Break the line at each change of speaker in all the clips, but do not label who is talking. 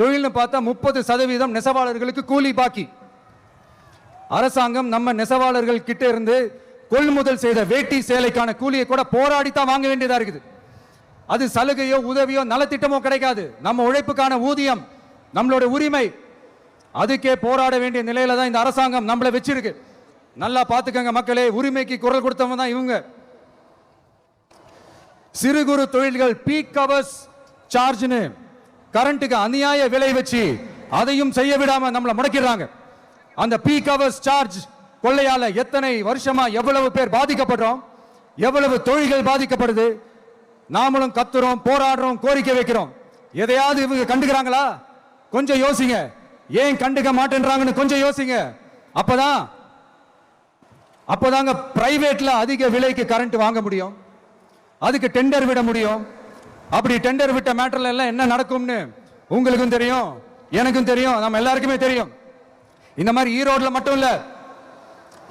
தொழில்னு பார்த்தா முப்பது சதவீதம் நெசவாளர்களுக்கு கூலி பாக்கி. அரசாங்கம் நம்ம நெசவாளர்கள் கிட்ட இருந்து கொள்முதல் செய்த வேட்டி சேலைக்கான கூலியை கூட போராடி தான் வாங்க வேண்டியதா இருக்குது. அது சலுகையோ உதவியோ நலத்திட்டமோ கிடைக்காது. நம்ம உழைப்புக்கான ஊதியம் நம்மளோட உரிமை. அதுக்கே போராட வேண்டிய நிலையில தான் இந்த அரசாங்கம் நம்மளை வச்சிருக்கு. நல்லா பார்த்துக்கங்க மக்களே உரிமைக்கு குரல் கொடுத்தவங்க தான் இவங்க. சிறு குறு தொழில்கள் பீக் கவர்ஸ் சார்ஜ்னு கரண்ட்டுக்கு அநியாய விலை வச்சு அதையும் செய்ய விடாம நம்மளை முடக்கிடுறாங்க. அந்த பீக் கவர்ஸ் சார்ஜ் கொள்ளையால எத்தனை வருஷமா எவ்வளவு பேர் பாதிக்கப்படுறோம்? எவ்வளவு தொழில்கள் பாதிக்கப்படுது? நாமளும் கத்துறோம் போராடுறோம் கோரிக்கை வைக்கிறோம். எதையாவது இவங்க கண்டுக்கிறாங்களா? கொஞ்சம் யோசிங்க. ஏன் கண்டுக்க மாட்டேன்றாங்கன்னு கொஞ்சம் யோசிங்க. அப்பதான் அப்பதாங்க பிரைவேட்ல அதிக விலைக்கு கரண்ட் வாங்க முடியும். அதுக்கு டெண்டர் விட முடியும். அப்படி டெண்டர் விட்ட மேட்டர்ல எல்லாம் என்ன நடக்கும்னு உங்களுக்கும் தெரியும் எனக்கும் தெரியும் நம்ம எல்லாருக்குமே தெரியும். இந்த மாதிரி ஈரோட்ல மட்டும் இல்ல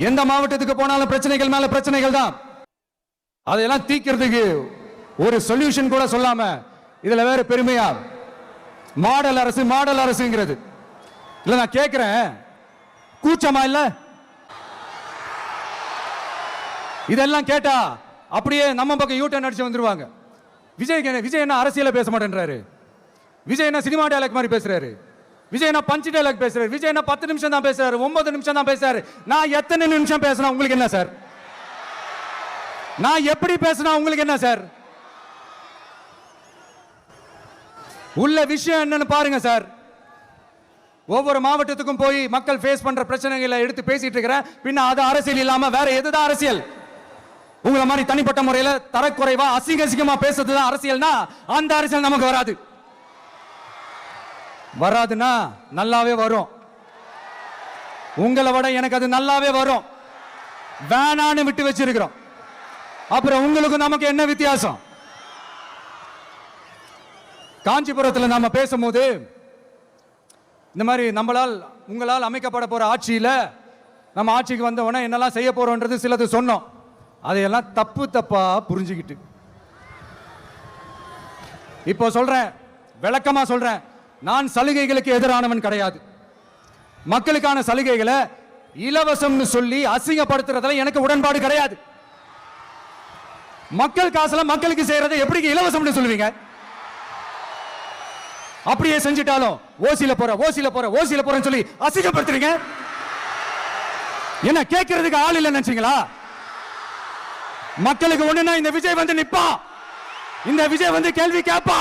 எந்த மாவட்டத்துக்கு போனாலும் பிரச்சனைகள் மேல பிரச்சனைகள் தான். அதையெல்லாம் தீக்கிறதுக்கு ஒரு சொல்யூஷன் கூட சொல்லாம இதுல வேற பெருமையா? மாடல் அரசு மாடல் அரசுங்கிறது. இல்ல நான் கேட்கிறேன் கூச்சமா இல்ல? இதெல்லாம் கேட்டா அப்படியே நம்ம பக்கம் யூட்டன் அடிச்சு வந்துருவாங்க. விஜய் என்ன விஜய் என்ன அரசியல பேச மாட்டேன்றாரு. விஜய் என்ன சினிமா டைலாக் மாதிரி பேசுறாரு. விஜய் என்ன பஞ்சு டைலாக் பேசுறாரு. விஜய் என்ன பத்து நிமிஷம் தான் பேசுறாரு. ஒன்பது நிமிஷம் தான் பேசுறாரு. நான் எத்தனை நிமிஷம் பேசினா உங்களுக்கு என்ன சார்? நான் எப்படி பேசினா உங்களுக்கு என்ன சார்? உள்ள விஷயம் என்னன்னு பாருங்க சார். ஒவ்வொரு மாவட்டத்துக்கும் போய் மக்கள் ஃபேஸ் பண்ற பிரச்சனைகளை எடுத்து பேசிட்டு இருக்கிறேன். பின்ன அது அரசியல் இல்லாம வேற எதுதான் அரசியல்? உங்களை மாதிரி தனிப்பட்ட முறையில் தரக்குறைவா அசிங்க அசிங்கமா பேசுறது தான் அரசியல்னா அந்த அரசியல் நமக்கு வராது. வராதுன்னா நல்லாவே வரும். உங்களை விட எனக்கு அது நல்லாவே வரும். வேணான்னு விட்டு வச்சிருக்கிறோம். அப்புறம் உங்களுக்கு நமக்கு என்ன வித்தியாசம்? காஞ்சிபுரத்தில் நாம பேசும்போது இந்த மாதிரி நம்மளால் உங்களால் அமைக்கப்பட போற ஆட்சியில நம்ம ஆட்சிக்கு வந்த உடனே என்னெல்லாம் செய்ய போறோன்றது சிலது சொன்னோம். அதையெல்லாம் தப்பு தப்பா புரிஞ்சுக்கிட்டு. இப்போ சொல்றேன் விளக்கமா சொல்றேன் நான் சலுகைகளுக்கு எதிரானவன் கிடையாது. மக்களுக்கான சலுகைகளை இலவசம்னு சொல்லி அசிங்கப்படுத்துறதுல எனக்கு உடன்பாடு கிடையாது. மக்கள் காசுல மக்களுக்கு செய்யறதை எப்படி இலவசம்னு சொல்லுவீங்க? அப்படியே செஞ்சிட்டாலும் ஓசில போற ஓசில போற ஓசில போறேன்னு சொல்லி அசிங்கப்படுத்துறீங்க? என்ன கேட்கறதுக்கு ஆள் இல்லைன்னு நினைச்சீங்களா? மக்களுக்கு ஒண்ணுனா இந்த விஜய் வந்து நிப்பா. இந்த விஜய் வந்து கேள்வி கேட்பா